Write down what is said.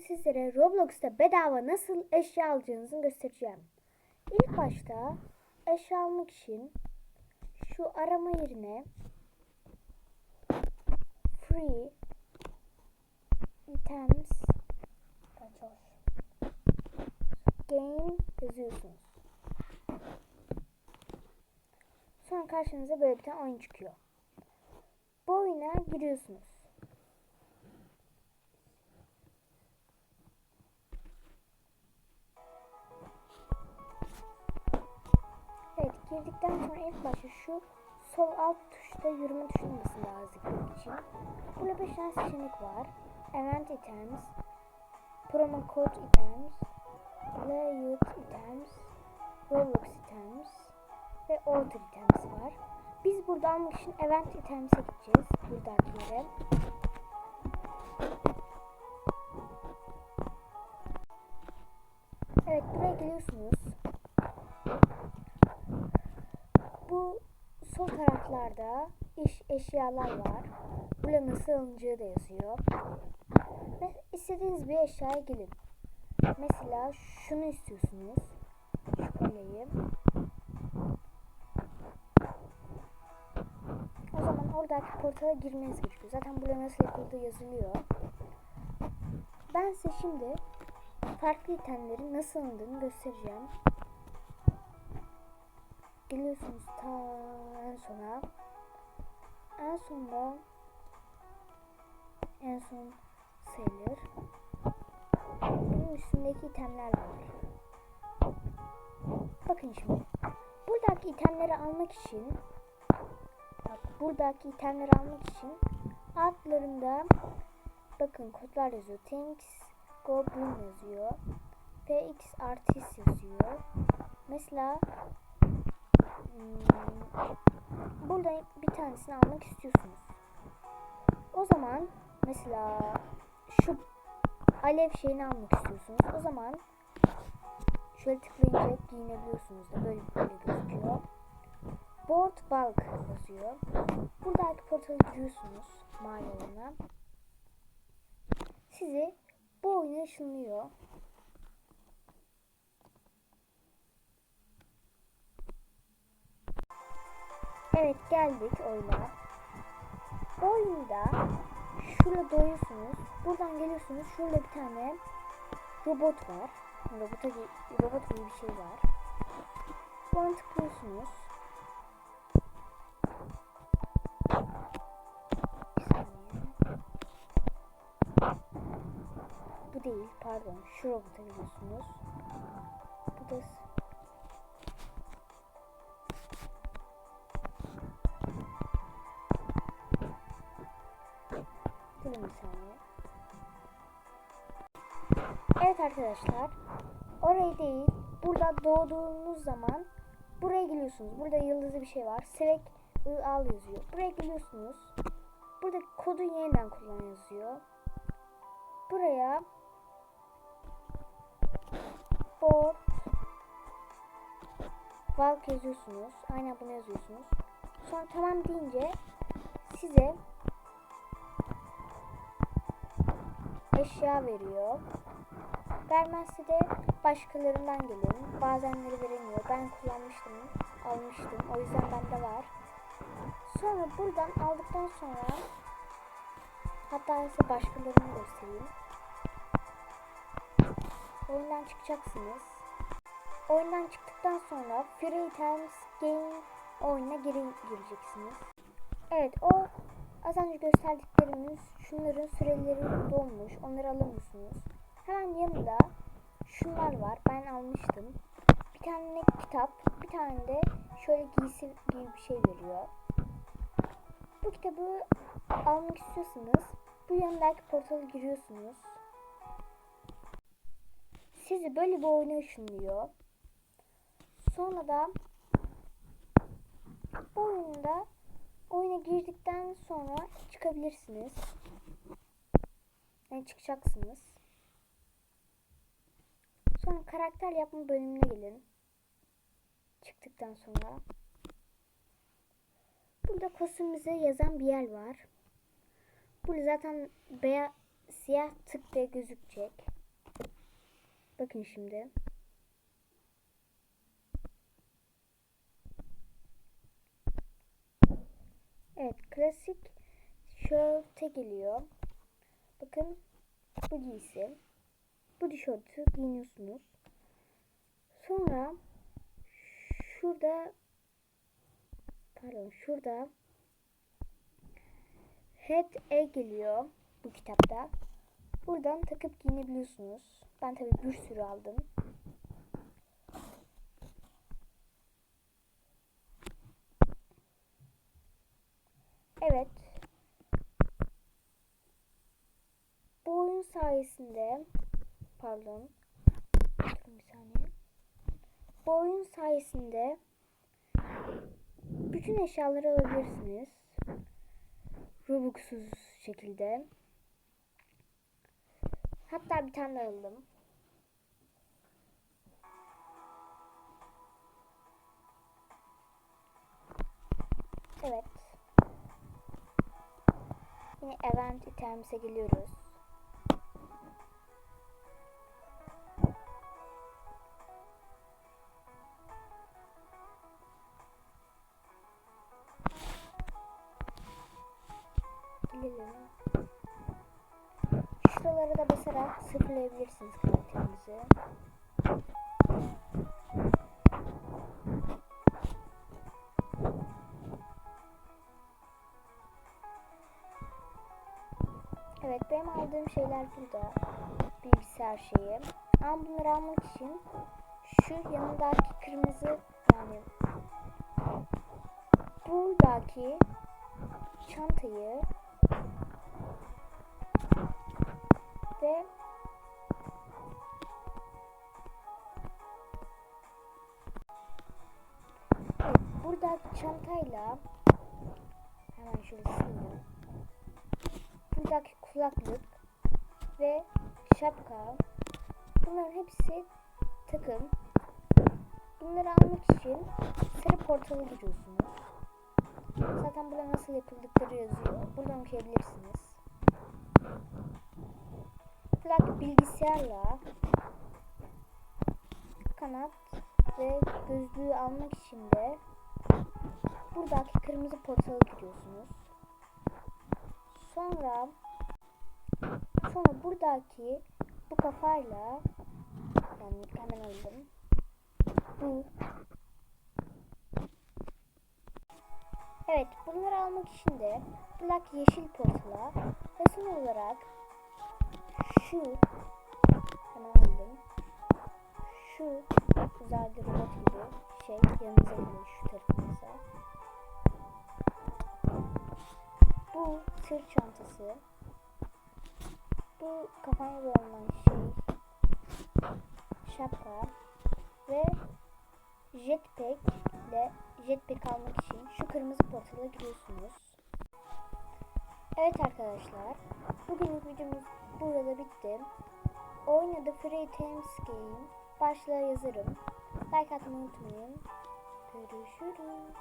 sizlere Roblox'ta bedava nasıl eşya alacağınızı göstereceğim. İlk başta eşya almak için şu arama yerine free items game yazıyorsunuz. Sonra karşınıza böyle bir tane oyun çıkıyor. Bu oyuna giriyorsunuz. Girdikten sonra ilk başta şu sol alt tuşta yürüme tuşuna daha zıplamak için. Burada 5 tane seçenek var. Event items, promo code items, layout items, roblox items ve order items var. Biz burada almak için event items'e gideceğiz. Buradaki yere. Evet buraya geliyorsunuz. Sol taraflarda iş eşyalar var. Burada nasıl alınacağı da yazıyor. Ve istediğiniz bir eşyaya gelin. Mesela şunu istiyorsunuz. Şu kolyeyi. O zaman oradaki portala girmeniz gerekiyor. Zaten nasıl yapıldığı yazılıyor. Ben size şimdi farklı itemlerin nasıl alındığını göstereceğim. Geliyorsunuz ta. En sonda en son sayılır. Bunun üstündeki itemler var. Bakın şimdi. Buradaki itemleri almak için bak buradaki itemleri almak için altlarında bakın kodlar yazıyor. Things Goblin yazıyor. PX Artist yazıyor. Mesela hmm, burada bir tanesini almak istiyorsunuz. O zaman mesela şu alev şeyini almak istiyorsunuz. O zaman şöyle tıklayınca giyinebiliyorsunuz da böyle böyle gözüküyor. Board bulk yazıyor. Buradaki portala giriyorsunuz mavi olana. Sizi bu oyuna ışınlıyor. Evet geldik oyuna. Oyunda şurada doyuyorsunuz. Buradan geliyorsunuz. Şurada bir tane robot var. Robota, robot gibi bir şey var. Buna tıklıyorsunuz. Bu değil pardon. Şu robota giriyorsunuz. Bu da arkadaşlar. Orayı değil. Burada doğduğunuz zaman buraya geliyorsunuz. Burada yıldızlı bir şey var. I al yazıyor. Buraya geliyorsunuz. Burada kodu yeniden kullan yazıyor. Buraya board Valk yazıyorsunuz. Aynen bunu yazıyorsunuz. Sonra tamam deyince size eşya veriyor. Vermezse de başkalarından gelin. Bazenleri veremiyor. Ben kullanmıştım, almıştım. O yüzden bende var. Sonra buradan aldıktan sonra hatta size başkalarını göstereyim. Oyundan çıkacaksınız. Oyundan çıktıktan sonra Free Times Game oyununa geri gireceksiniz. Evet o az önce gösterdiklerimiz şunların süreleri dolmuş. Onları alamıyorsunuz. Hemen yanında şunlar var. Ben almıştım. Bir tane kitap, bir tane de şöyle giysi gibi bir şey veriyor. Bu kitabı almak istiyorsanız bu yanındaki portala giriyorsunuz. Sizi böyle bir oyuna ışınlıyor. Sonra da bu oyunda oyuna girdikten sonra çıkabilirsiniz. Yani çıkacaksınız. Sonra karakter yapma bölümüne gelin. Çıktıktan sonra. Burada kostümümüze yazan bir yer var. Burada zaten beyaz siyah tık diye gözükecek. Bakın şimdi. Evet klasik şörte geliyor. Bakın bu giysi. Bu tişörtü giyiniyorsunuz. Sonra şurada pardon şurada Head A geliyor bu kitapta. Buradan takıp giyinebiliyorsunuz. Ben tabii bir sürü aldım. Evet. Bu oyun sayesinde pardon bir saniye. Bu oyun sayesinde bütün eşyaları alabilirsiniz. Robux'suz şekilde. Hatta bir tane aldım. Evet. Yine event items'e geliyoruz. Gelelim. Şuralara da basarak sıfırlayabilirsiniz karakterinizi. Evet benim aldığım şeyler burada. Bilgisayar şeyi. Ama bunları almak için şu yanındaki kırmızı yani buradaki çantayı ve evet, buradaki çantayla hemen şöyle sileyim. Buradaki kulaklık ve şapka bunların hepsi takım. Bunları almak için sarı portala giriyorsunuz. Zaten burada nasıl yapıldıkları yazıyor. Buradan okuyabilirsiniz. Plak bilgisayarla kanat ve gözlüğü almak için de buradaki kırmızı portala giriyorsunuz. Sonra sonra buradaki bu kafayla yani hemen aldım. Bu Evet, bunları almak için de Black yeşil portala ve son olarak şu hemen aldım. Şu uzaylı robot gibi şey yanınıza geliyor şu tarafınıza. Bu sırt çantası. Bu kafamda olan şey şapka ve jetpack ile jetpack almak için şu kırmızı portala giriyorsunuz. Evet arkadaşlar, bugünlük videomuz burada bitti. Oyun adı Free Thames Game. Başlığa yazarım. Like atmayı unutmayın. Görüşürüz.